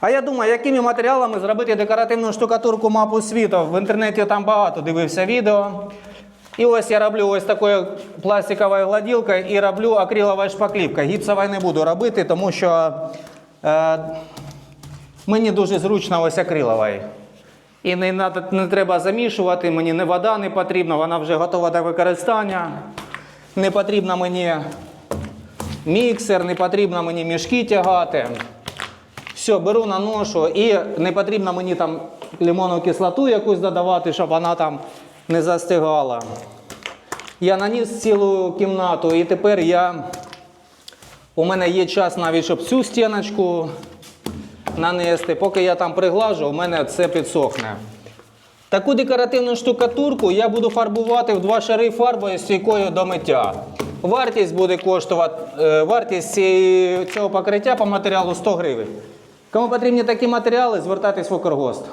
А я думаю, якими матеріалами зробити декоративну штукатурку мапу світу. В інтернеті там багато дивився відео. І ось я роблю ось такою пластиковою гладілкою і роблю акриловою шпаклівкою. Гіпсовою не буду робити, тому що е, мені дуже зручно ось акриловою. І не, не треба замішувати, мені не вода не потрібна, вона вже готова до використання. Не потрібно мені міксер, не потрібно мені мішки тягати. Все, беру наношу і не потрібно мені там лимонну кислоту якусь додавати, щоб вона там не застигала. Я наніс цілу кімнату і тепер я. У мене є час навіть, щоб цю стіночку нанести. Поки я там приглажу, у мене це підсохне. Таку декоративну штукатурку я буду фарбувати в два шари фарбою стійкою до миття. Вартість буде коштувати, е, вартість цього покриття по матеріалу 100 гривень. Кому потрібні такі матеріали, звертайтесь в Укргост.